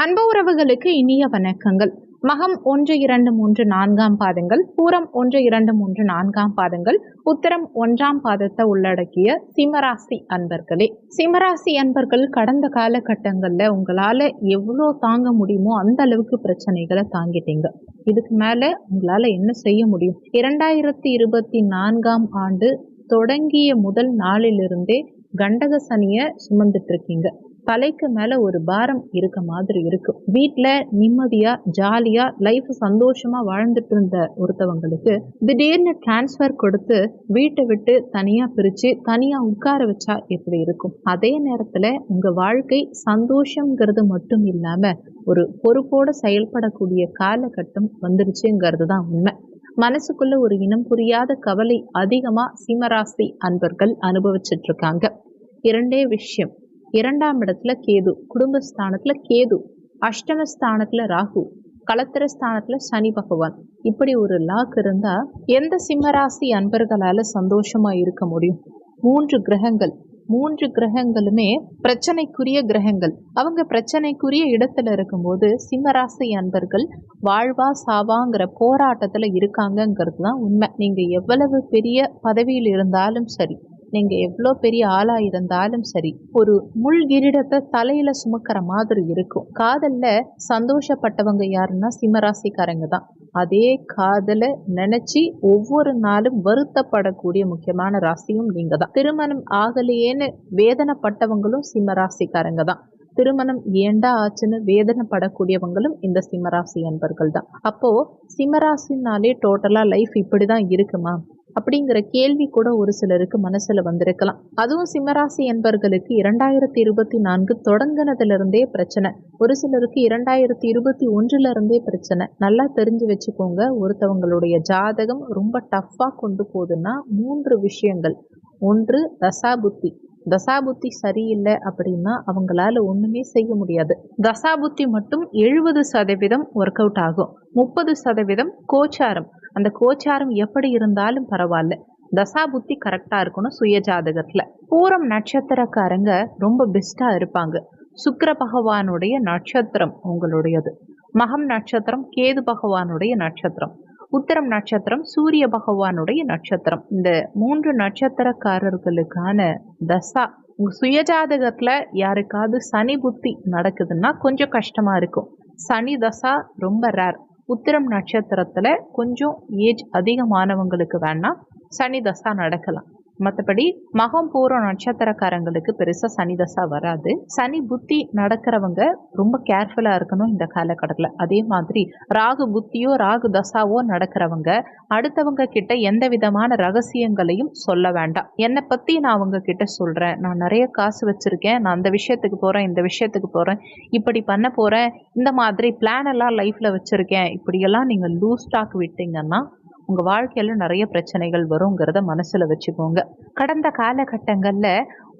அன்பு உறவுகளுக்கு இனிய வணக்கங்கள். மகம் ஒன்று இரண்டு மூன்று நான்காம் பாதங்கள் பூரம் ஒன்று இரண்டு மூன்று நான்காம் பாதங்கள் உத்தரம் ஒன்றாம் பாதத்தை உள்ளடக்கிய சிம்மராசி அன்பர்களே. சிம்மராசி அன்பர்கள் கடந்த காலகட்டங்களில் உங்களால் எவ்வளோ தாங்க முடியுமோ அந்த அளவுக்கு பிரச்சனைகளை தாங்கிட்டீங்க. இதுக்கு மேலே உங்களால் என்ன செய்ய முடியும்? இரண்டாயிரத்தி இருபத்தி நான்காம் ஆண்டு தொடங்கிய முதல் நாளிலிருந்தே கண்டக சனியை சுமந்துட்டு இருக்கீங்க. தலைக்கு மேல ஒரு பாரம் இருக்க மாதிரி இருக்கும் வீட்டில் நிம்மதியா ஜாலியா லைஃப் சந்தோஷமா வாழ்ந்துட்டு இருந்த ஒருத்தவங்களுக்கு திடீர்னு டிரான்ஸ்ஃபர் கொடுத்து வீட்டை விட்டு தனியா பிரிச்சு தனியா உட்கார வச்சா எப்படி இருக்கும்? அதே நேரத்துல உங்க வாழ்க்கை சந்தோஷங்கிறது மட்டும் இல்லாம ஒரு பொறுப்போட செயல்படக்கூடிய காலகட்டம் வந்துருச்சுங்கிறது தான் உண்மை. மனசுக்குள்ள ஒரு இனம் புரியாத கவலை அதிகமா சிம்மராசி அன்பர்கள் அனுபவிச்சிட்டு இருக்காங்க. இரண்டே விஷயம். இரண்டாம் இடத்துல கேது குடும்பஸ்தானத்துல கேது அஷ்டமஸ்தானத்துல ராகு கலத்திரஸ்தானத்துல சனி பகவான். இப்படி ஒரு லாக் இருந்தா எந்த சிம்மராசி அன்பர்களால சந்தோஷமா இருக்க முடியும்? மூன்று கிரகங்கள். மூன்று கிரகங்களுமே பிரச்சனைக்குரிய கிரகங்கள். அவங்க பிரச்சனைக்குரிய இடத்துல இருக்கும்போது சிம்மராசி அன்பர்கள் வாழ்வா சாவாங்கிற போராட்டத்துல இருக்காங்கங்கிறது தான் உண்மை. நீங்க எவ்வளவு பெரிய பதவியில் இருந்தாலும் சரி. நீங்கள் எவ்வளோ பெரிய ஆளாக இருந்தாலும் சரி ஒரு முள் கிரீடத்தை தலையில் சுமக்கிற மாதிரி இருக்கும். காதலில் சந்தோஷப்பட்டவங்க யாருன்னா சிம்மராசிக்காரங்க தான். அதே காதலை நினச்சி ஒவ்வொரு நாளும் வருத்தப்படக்கூடிய முக்கியமான ராசியும் நீங்கள் தான். திருமணம் ஆகலையேன்னு வேதனைப்பட்டவங்களும் சிம்மராசிக்காரங்க தான். திருமணம் ஏண்டா ஆச்சுன்னு வேதனைப்படக்கூடியவங்களும் இந்த சிம்மராசி அன்பர்கள் தான். அப்போ சிம்மராசினாலே டோட்டலா லைஃப் இப்படிதான் இருக்குமா? அப்படிங்கிற கேள்வி கூட ஒரு சிலருக்கு மனசுல வந்திருக்கலாம். அதுவும் சிம்மராசி என்பர்களுக்கு இரண்டாயிரத்தி இருபத்தி நான்கு தொடங்கினதுல பிரச்சனை. ஒரு சிலருக்கு இரண்டாயிரத்தி இருபத்தி ஒன்றுல இருந்தே பிரச்சனை. நல்லா தெரிஞ்சு வச்சுக்கோங்க ஒருத்தவங்களுடைய ஜாதகம் ரொம்ப டஃப்பா கொண்டு போகுதுன்னா மூன்று விஷயங்கள். ஒன்று தசாபுத்தி. தசாபுத்தி சரியில்லை அப்படின்னா அவங்களால ஒண்ணுமே செய்ய முடியாது. தசாபுத்தி மட்டும் எழுபது சதவீதம் ஒர்க் அவுட் ஆகும். முப்பது சதவீதம் கோச்சாரம். அந்த கோச்சாரம் எப்படி இருந்தாலும் பரவாயில்ல. தசா புத்தி கரெக்டாக இருக்கணும் சுய ஜாதகத்தில். பூரம் நட்சத்திரக்காரங்க ரொம்ப பெஸ்ட்டாக இருப்பாங்க. சுக்கர பகவானுடைய நட்சத்திரம் உங்களுடையது. மகம் நட்சத்திரம் கேது பகவானுடைய நட்சத்திரம். உத்தரம் நட்சத்திரம் சூரிய பகவானுடைய நட்சத்திரம். இந்த மூன்று நட்சத்திரக்காரர்களுக்கான தசா உங்க சுயஜாதகத்துல யாருக்காவது சனி புத்தி நடக்குதுன்னா கொஞ்சம் கஷ்டமா இருக்கும். சனி தசா ரொம்ப ரேர் உத்திரம் நட்சத்திரத்தில் கொஞ்சம் ஏஜ் அதிகமானவங்களுக்கு வேணால் சனி தசா நடக்கலாம். மற்றபடி மகம் பூர்வ நட்சத்திரக்காரங்களுக்கு பெருசாக சனி தசா வராது. சனி புத்தி நடக்கிறவங்க ரொம்ப கேர்ஃபுல்லாக இருக்கணும் இந்த காலகட்டத்தில். அதே மாதிரி ராகு புத்தியோ ராகு தசாவோ நடக்கிறவங்க அடுத்தவங்க கிட்ட எந்த விதமான ரகசியங்களையும் சொல்ல வேண்டாம். என்னை பற்றி நான் அவங்க கிட்ட சொல்கிறேன் நான் நிறைய காசு வச்சுருக்கேன். நான் அந்த விஷயத்துக்கு போகிறேன் இந்த விஷயத்துக்கு போகிறேன் இப்படி பண்ண போகிறேன் இந்த மாதிரி பிளான் எல்லாம் லைஃப்பில் வச்சுருக்கேன். இப்படியெல்லாம் நீங்கள் லூஸ் ஸ்டாக் விட்டீங்கன்னா உங்கள் வாழ்க்கையில் நிறைய பிரச்சனைகள் வருங்கிறத மனசில் வச்சுக்கோங்க. கடந்த காலகட்டங்களில்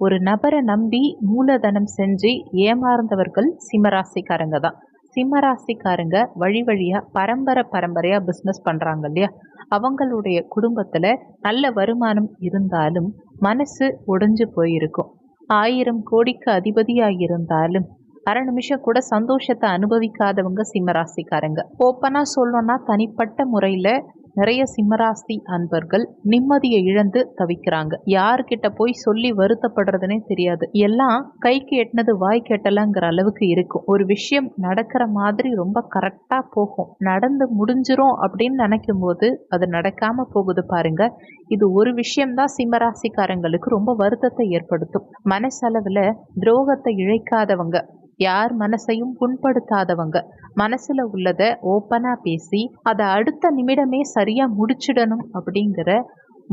ஒரு நபரை நம்பி மூலதனம் செஞ்சு ஏமாறந்தவர்கள் சிம்மராசிக்காரங்க தான். சிம்மராசிக்காரங்க வழி வழியாக பரம்பரை பரம்பரையாக பிஸ்னஸ் பண்ணுறாங்க இல்லையா? அவங்களுடைய குடும்பத்தில் நல்ல வருமானம் இருந்தாலும் மனசு ஒடிஞ்சு போயிருக்கும். ஆயிரம் கோடிக்கு அதிபதியாக இருந்தாலும் அரை நிமிஷம் கூட சந்தோஷத்தை அனுபவிக்காதவங்க சிம்மராசிக்காரங்க ஓப்பனாக சொல்லணும்னா தனிப்பட்ட முறையில் நிறைய சிம்மராசி அன்பர்கள் நிம்மதியை இழந்து தவிக்கிறாங்க. யாருக்கிட்ட போய் சொல்லி வருத்தப்படுறதுனே தெரியாது. எல்லாம் கைக்கு எட்டினது வாய் கெட்டலங்கிற அளவுக்கு இருக்கும். ஒரு விஷயம் நடக்கிற மாதிரி ரொம்ப கரெக்டா போகும். நடந்து முடிஞ்சிரும் அப்படின்னு நினைக்கும் போது அது நடக்காம போகுது பாருங்க. இது ஒரு விஷயம்தான் சிம்மராசிக்காரங்களுக்கு ரொம்ப வருத்தத்தை ஏற்படுத்தும். மனசளவில் துரோகத்தை இழைக்காதவங்க யார் மனசையும் புண்படுத்தாதவங்க. மனசுல உள்ளத ஓப்பனா பேசி அதை அடுத்த நிமிடமே சரியா முடிச்சிடணும் அப்படிங்கிற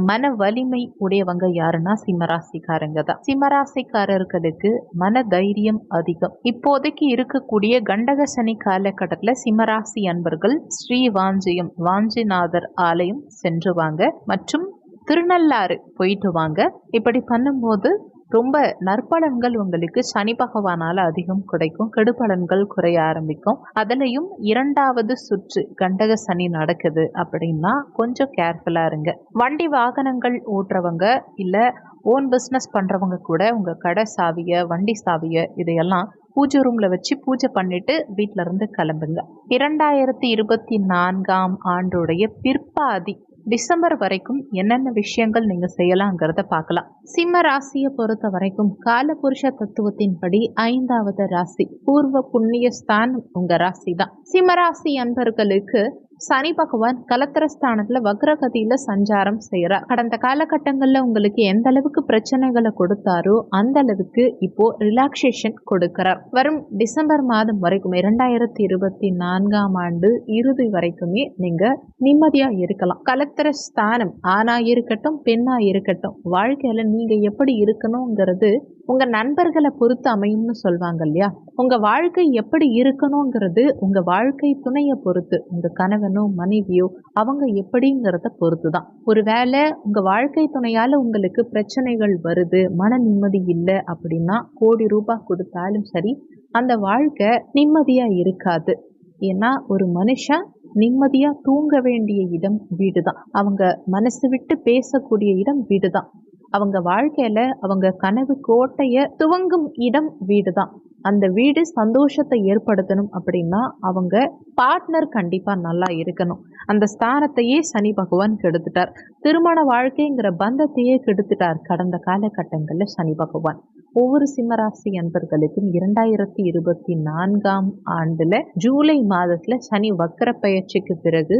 மன வலிமை உடையவங்க யாருன்னா சிம்மராசிக்காரங்க தான். சிம்மராசிக்காரர்களுக்கு மன தைரியம் அதிகம். இப்போதைக்கு இருக்கக்கூடிய கண்டக சனி காலகட்டத்தில் சிம்மராசி அன்பர்கள் ஸ்ரீ வாஞ்சியம் வாஞ்சிநாதர் ஆலயம் சென்று வாங்க. மற்றும் திருநள்ளாறு போயிட்டு வாங்க. இப்படி பண்ணும்போது ரொம்ப நற்பலன்கள் உங்களுக்கு சனி பகவானால் அதிகம் கிடைக்கும். கெடுபலன்கள் குறைய ஆரம்பிக்கும். அதுலேயும் இரண்டாவது சுற்று கண்டக சனி நடக்குது அப்படின்னா கொஞ்சம் கேர்ஃபுல்லாக இருங்க. வண்டி வாகனங்கள் ஓட்டுறவங்க இல்லை ஓன் பிஸ்னஸ் பண்ணுறவங்க கூட உங்கள் கடை சாவியை வண்டி சாவியை இதையெல்லாம் பூஜை ரூமில் வச்சு பூஜை பண்ணிட்டு வீட்டிலருந்து கிளம்புங்க. இரண்டாயிரத்தி இருபத்தி நான்காம் ஆண்டுடைய பிற்பாதி டிசம்பர் வரைக்கும் என்னென்ன விஷயங்கள் நீங்க செய்யலாங்கிறத பார்க்கலாம். சிம்ம ராசியை பொறுத்த வரைக்கும் காலபுருஷ தத்துவத்தின்படி ஐந்தாவது ராசி பூர்வ புண்ணிய ஸ்தானம் உங்க ராசி தான் சிம்ம ராசி அன்பர்களுக்கு சனி பகவான் கலத்திரஸ்தானத்துல வக்ரகதியில சஞ்சாரம் செய்யறார் கடந்த காலகட்டங்கள்ல உங்களுக்கு எந்த அளவுக்கு பிரச்சனைகளை கொடுத்தாரோ அந்த அளவுக்கு இப்போ ரிலாக்ஸேஷன் கொடுக்கிறார். வரும் டிசம்பர் மாதம் வரைக்கும் இரண்டாயிரத்தி இருபத்தி நான்காம் ஆண்டு இறுதி வரைக்குமே நீங்க நிம்மதியா இருக்கலாம். கலத்திர ஸ்தானம் ஆணா இருக்கட்டும் பெண்ணா இருக்கட்டும் வாழ்க்கையில நீங்க எப்படி இருக்கணுங்கிறது உங்கள் நண்பர்களை பொறுத்து அமையும்னு சொல்வாங்க இல்லையா? உங்கள் வாழ்க்கை எப்படி இருக்கணுங்கிறது உங்கள் வாழ்க்கை துணையை பொறுத்து உங்கள் கணவனோ மனைவியோ அவங்க எப்படிங்கிறத பொறுத்து தான் ஒருவேளை உங்கள் வாழ்க்கை துணையால் உங்களுக்கு பிரச்சனைகள் வருது மன நிம்மதி இல்லை அப்படின்னா கோடி ரூபாய் கொடுத்தாலும் சரி அந்த வாழ்க்கை நிம்மதியாக இருக்காது. ஏன்னா ஒரு மனுஷன் நிம்மதியாக தூங்க வேண்டிய இடம் வீடு தான் அவங்க மனசு விட்டு பேசக்கூடிய இடம் வீடு தான் அவங்க வாழ்க்கையில அவங்க கனவு கோட்டைய துவங்கும் இடம் வீடு தான் அந்த வீடு சந்தோஷத்தை ஏற்படுத்தணும் அப்படின்னா அவங்க பார்ட்னர் கண்டிப்பா நல்லா இருக்கணும். அந்த ஸ்தானத்தையே சனி பகவான் கெடுத்துட்டார். திருமண வாழ்க்கைங்கிற பந்தத்தையே கெடுத்துட்டார் கடந்த காலகட்டங்களில் சனி பகவான். ஒவ்வொரு சிம்மராசி அன்பர்களுக்கும் இரண்டாயிரத்தி இருபத்தி நான்காம் ஆண்டுல ஜூலை மாதத்துல சனி வக்கர பயிற்சிக்கு பிறகு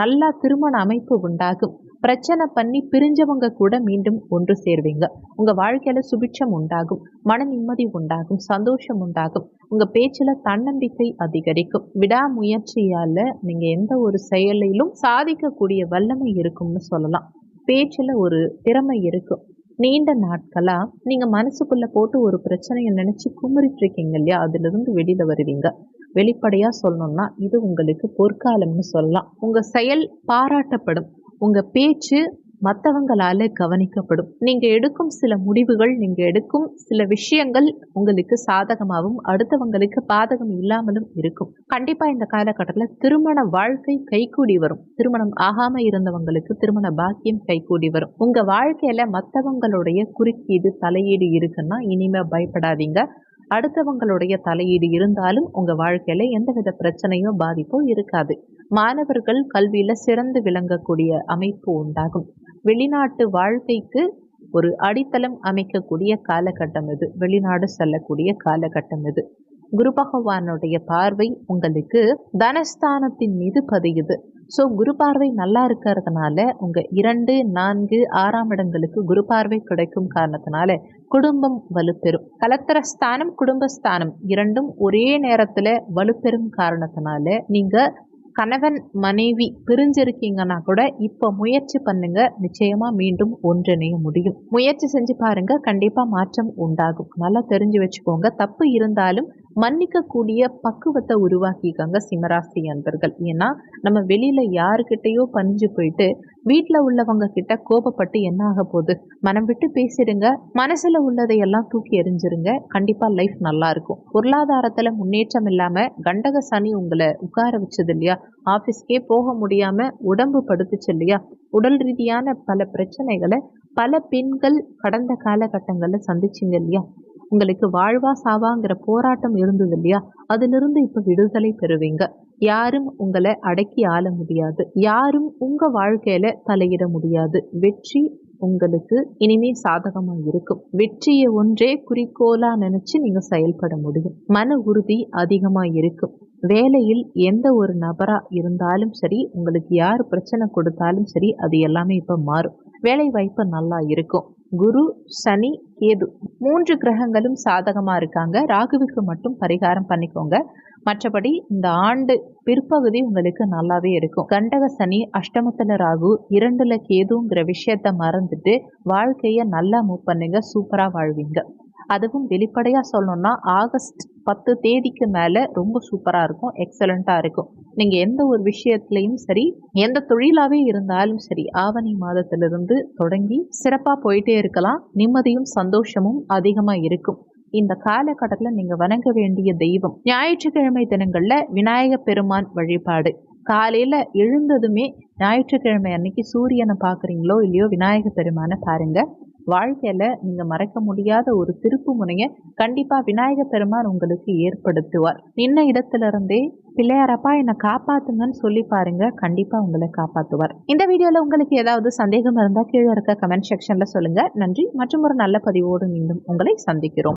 நல்லா திருமண அமைப்பு உண்டாகும். பிரச்சனை பண்ணி பிரிஞ்சவங்க கூட மீண்டும் ஒன்று சேர்வீங்க. உங்க வாழ்க்கையில சுபிட்சம் உண்டாகும் மன நிம்மதி உண்டாகும் சந்தோஷம் உண்டாகும். உங்க பேச்சுல தன்னம்பிக்கை அதிகரிக்கும். விடாமுயற்சியால நீங்க எந்த ஒரு செயலிலும் சாதிக்கக்கூடிய வல்லமை இருக்கும்னு சொல்லலாம். பேச்சுல ஒரு திறமை இருக்கும் நீண்ட நாட்களா நீங்க மனசுக்குள்ள போட்டு ஒரு பிரச்சனையை நினைச்சு குமுறிட்டு இருக்கீங்க இல்லையா? அதுல இருந்து வெளியில வருவீங்க. வெளிப்படையா சொல்லணும்னா இது உங்களுக்கு பொற்காலம்னு சொல்லலாம். உங்க செயல் பாராட்டப்படும். உங்கள் பேச்சு மற்றவங்களால கவனிக்கப்படும். நீங்கள் எடுக்கும் சில முடிவுகள் நீங்கள் எடுக்கும் சில விஷயங்கள் உங்களுக்கு சாதகமாகவும் அடுத்தவங்களுக்கு பாதகம் இல்லாமலும் இருக்கும். கண்டிப்பாக இந்த காலகட்டத்தில் திருமண வாழ்க்கை கைகூடி வரும். திருமணம் ஆகாமல் இருந்தவங்களுக்கு திருமண பாக்கியம் கைகூடி வரும். உங்கள் வாழ்க்கையில் மற்றவங்களுடைய குறுக்கீடு தலையீடு இருக்குன்னா இனிமேல் பயப்படாதீங்க. அடுத்தவங்களுடைய தலையீடு இருந்தாலும் உங்கள் வாழ்க்கையில் எந்தவித பிரச்சனையோ பாதிப்போ இருக்காது. மாணவர்கள் கல்வியில சிறந்து விளங்கக்கூடிய அமைப்பு உண்டாகும். வெளிநாட்டு வாழ்க்கைக்கு ஒரு அடித்தளம் அமைக்கக்கூடிய காலகட்டம் இது. வெளிநாடு செல்லக்கூடிய காலகட்டம் இது. குரு பகவானுடைய பார்வை உங்களுக்கு தனஸ்தானத்தின் மீது பதியுது. ஸோ குரு பார்வை நல்லா இருக்கிறதுனால உங்க இரண்டு நான்கு ஆறாம் இடங்களுக்கு குரு பார்வை கிடைக்கும் காரணத்தினால குடும்பம் வலுப்பெறும். கலத்திரஸ்தானம் குடும்பஸ்தானம் இரண்டும் ஒரே நேரத்துல வலுப்பெறும் காரணத்தினால நீங்க கணவன் மனைவி பிரிஞ்சிருக்கீங்கன்னா கூட இப்போ முயற்சி பண்ணுங்க. நிச்சயமா மீண்டும் ஒன்றிணைய முடியும். முயற்சி செஞ்சு பாருங்க. கண்டிப்பா மாற்றம் உண்டாகும். நல்லா தெரிஞ்சு வச்சுக்கோங்க. தப்பு இருந்தாலும் மன்னிக்கக்கூடிய பக்குவத்தை உருவாக்கிக்காங்க சிம்மராசி அன்பர்கள். ஏன்னா நம்ம வெளியில யாருக்கிட்டயோ பணிஞ்சு போயிட்டு வீட்டில் உள்ளவங்க கிட்ட கோபப்பட்டு என்ன ஆக போகுது? மனம் விட்டு பேசிடுங்க. மனசுல உள்ளதையெல்லாம் தூக்கி எறிஞ்சிருங்க. கண்டிப்பா லைஃப் நல்லா இருக்கும். பொருளாதாரத்துல முன்னேற்றம் இல்லாம கண்டக சனி உங்களை உட்கார வச்சது இல்லையா? ஆஃபீஸ்க்கே போக முடியாம உடம்பு படுத்துச்சு இல்லையா? உடல் ரீதியான பல பிரச்சனைகளை பல பெண்கள் கடந்த காலகட்டங்களில் சந்திச்சிங்க இல்லையா? உங்களுக்கு வாழ்வா சாவாங்கிற போராட்டம் இருந்தது இல்லையா? அதிலிருந்து இப்ப விடுதலை பெறுவீங்க. யாரும் உங்களை அடக்கி ஆள முடியாது. யாரும் உங்க வாழ்க்கையில தலையிட முடியாது. வெற்றி உங்களுக்கு இனிமே சாதகமா இருக்கும். வெற்றியை ஒன்றே குறிக்கோளா நினைச்சு நீங்க செயல்பட முடியும். மன உறுதி அதிகமா இருக்கும். வேலையில் எந்த ஒரு நபரா இருந்தாலும் சரி உங்களுக்கு யார் பிரச்சனை கொடுத்தாலும் சரி அது எல்லாமே இப்ப மாறும். வேலை வாய்ப்பு நல்லா இருக்கும். குரு சனி கேது மூன்று கிரகங்களும் சாதகமாக இருக்காங்க. ராகுவுக்கு மட்டும் பரிகாரம் பண்ணிக்கோங்க. மற்றபடி இந்த ஆண்டு பிற்பகுதி உங்களுக்கு நல்லாவே இருக்கும். கண்டக சனி அஷ்டமத்துல ராகு இரண்டுல கேதுங்கிற விஷயத்த மறந்துட்டு வாழ்க்கையை நல்லா மூவ் பண்ணுங்க. சூப்பரா வாழ்வீங்க. அதுவும் வெளிப்படையாக சொல்லணும்னா ஆகஸ்ட் பத்து தேதிக்கு மேலே ரொம்ப சூப்பராக இருக்கும் எக்ஸலண்ட்டாக இருக்கும். நீங்கள் எந்த ஒரு விஷயத்துலையும் சரி எந்த தொழிலாகவே இருந்தாலும் சரி ஆவணி மாதத்திலிருந்து தொடங்கி சிறப்பாக போயிட்டே இருக்கலாம். நிம்மதியும் சந்தோஷமும் அதிகமாக இருக்கும். இந்த காலகட்டத்தில் நீங்கள் வணங்க வேண்டிய தெய்வம் ஞாயிற்றுக்கிழமை தினங்களில் விநாயக பெருமான் வழிபாடு. காலையில் எழுந்ததுமே ஞாயிற்றுக்கிழமை அன்னைக்கு சூரியனை பார்க்குறீங்களோ இல்லையோ விநாயக பெருமானை பாருங்கள் வாழ்க்கையில் நீங்கள் மறக்க முடியாத ஒரு திருப்பு முனையை கண்டிப்பாக விநாயக பெருமான் உங்களுக்கு ஏற்படுத்துவார். நின்ன இடத்துல இருந்தே பிள்ளையாரப்பா என்னை காப்பாத்துங்கன்னு சொல்லி பாருங்க கண்டிப்பாக உங்களை காப்பாற்றுவார் இந்த வீடியோவில் உங்களுக்கு ஏதாவது சந்தேகம் இருந்தால் கீழே இருக்க கமெண்ட் செக்ஷனில் சொல்லுங்கள் நன்றி. மற்றும் ஒரு நல்ல பதிவோடு மீண்டும் உங்களை சந்திக்கிறோம்.